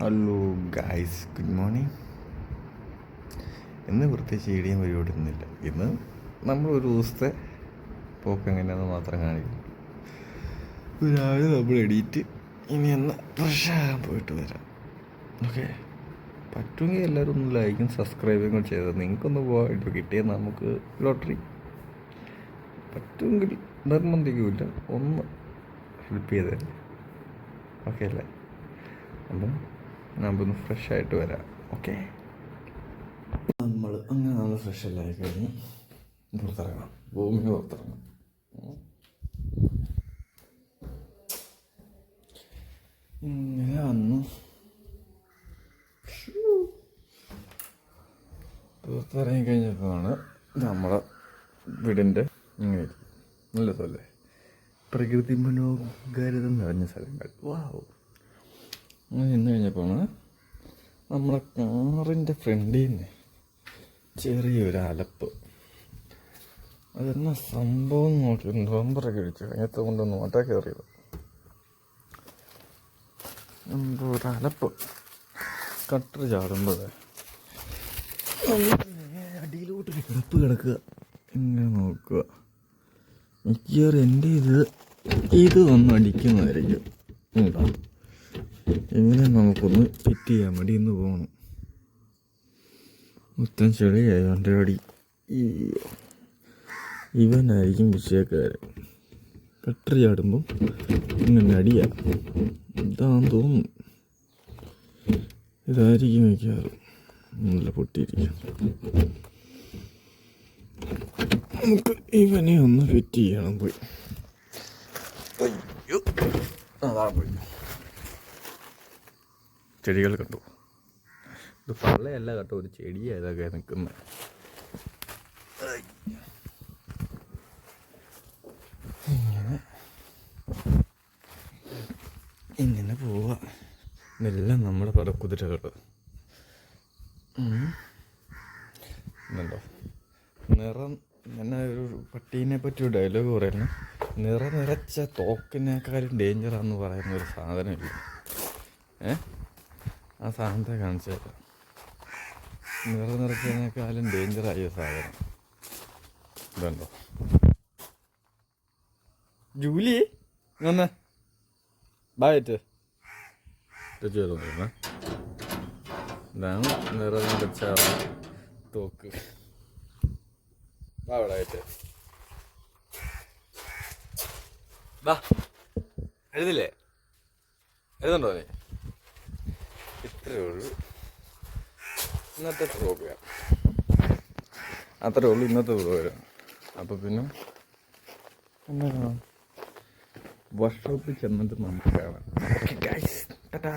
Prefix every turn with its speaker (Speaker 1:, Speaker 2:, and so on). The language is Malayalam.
Speaker 1: ഹലോ ഗായ്സ് ഗുഡ് മോർണിംഗ് ഇന്ന് പ്രത്യേകിച്ച് ഇടിയും പരിപാടി ഒന്നുമില്ല ഇന്ന് നമ്മൾ ഒരു ദിവസത്തെ പോക്ക് എങ്ങനെയാണെന്ന് മാത്രം കാണിക്കുന്നു രാവിലെ നമ്മൾ എഡിറ്റ് ഇനി എന്ന് ഫ്രഷ് ആകാൻ പോയിട്ട് വരാം. ഓക്കെ പറ്റുമെങ്കിൽ എല്ലാവരും ഒന്ന് ലൈക്കും സബ്സ്ക്രൈബും കൂടെ ചെയ്തത് നിങ്ങൾക്കൊന്ന് പോകാൻ ഇപ്പോൾ കിട്ടിയ നമുക്ക് ലോട്ടറി പറ്റുമെങ്കിൽ നിർബന്ധിക്കില്ല. ഒന്ന് ഹെൽപ്പ് ചെയ്തല്ലേ ഓക്കെ അല്ലേ? അപ്പം നമുക്കൊന്ന് ഫ്രഷ് ആയിട്ട് വരാം. ഓക്കെ നമ്മൾ അങ്ങനെ നമ്മൾ ഫ്രഷ് എല്ലാം കഴിഞ്ഞ് പുറത്തിറങ്ങണം. ഭൂമി പുറത്തിറങ്ങണം. ഇങ്ങനെ വന്നു. പുറത്തിറങ്ങി കഴിഞ്ഞപ്പോഴാണ് നമ്മളെ വീടിന്റെ ഇങ്ങനെ. നല്ല സ്ഥലമല്ലേ പ്രകൃതി മനോഹാരിത നിറഞ്ഞ സ്ഥലങ്ങൾ. വാവ് അങ്ങനെ നിന്ന് കഴിഞ്ഞപ്പോഴാണ് നമ്മുടെ കാറിന്റെ ഫ്രണ്ടിൽ നിന്ന് ചെറിയൊരു അലപ്പ്. അതെന്നാ സംഭവം നോക്കി നമ്പറൊക്കെ അടിച്ചു അതിനകത്ത് കൊണ്ടൊന്ന് നോട്ടാ കയറിയത്. എന്തോ ഒരു അലപ്പ്. കട്ടർ ചാടുമ്പോൾ അടിയിലോട്ടൊരു കിടപ്പ് കിടക്കുക. ഇങ്ങനെ നോക്കുക. മിക്കവാറും എന്റെ ഇത് ഇത് വന്ന് അടിക്കുന്നതായിരിക്കും. ഉണ്ടോ ഇങ്ങനെ നമുക്കൊന്ന് ഫിറ്റ് ചെയ്യാൻ വേണ്ടി ഇന്ന് പോകണം മൊത്തം ചെളിയായി എന്റെ അടി ഇവനായിരിക്കും വിഷയക്കാരൻ. കട്ടർ ചാടുമ്പം ഇങ്ങനെ അടിയാ ഇതാന്ന് തോന്നുന്നു. ഇതായിരിക്കും വയ്ക്കാറ് നല്ല പൊട്ടിയിരിക്കും. നമുക്ക് ഇവനെ ഒന്ന് ഫിറ്റ് ചെയ്യണം പോയി. അതാ പോയി. ചെടികൾ കണ്ടു. ഇത് പള്ളയല്ല കേട്ടോ ഒരു ചെടിയാ ഇതൊക്കെ നിൽക്കുന്നത് ഇങ്ങനെ. ഇങ്ങനെ പോവാ. ഇതെല്ലാം നമ്മുടെ പടക്കുതിരകൾ എന്നുണ്ടോ നിറം ഇങ്ങനെ ഒരു പട്ടീനെ പറ്റി ഒരു ഡയലോഗ് പറയുന്നു. നിറ നിറച്ച തോക്കിനേക്കാളും ഡേഞ്ചറാന്ന് പറയുന്ന ഒരു സാധനമില്ല. ഏ? ആ സാധനത്തെ കാണിച്ചു തരാം. നിറ നിറച്ചതിനേക്കാളും ഡേഞ്ചറായ സാധനം. ഇതുണ്ടോ? ജൂലി ഒന്ന് ബായിട്ട് ഇതാണ് നിറ നിറച്ച തോക്ക് ഇവിടെ എഴുതില്ലേ? എഴുതുണ്ടോ നീ? ഇത്രയേ ഉള്ളൂ. ഇന്നത്തെ പ്രോഗ്രാം അത്രേ ഉള്ളൂ ഇന്നത്തെ പ്രോഗ്രാം അപ്പോൾ പിന്നെ എന്താണ്? വർക്ക്ഷോപ്പിൽ ചെന്നിട്ട് നമുക്ക് കാണാം. Okay guys Tata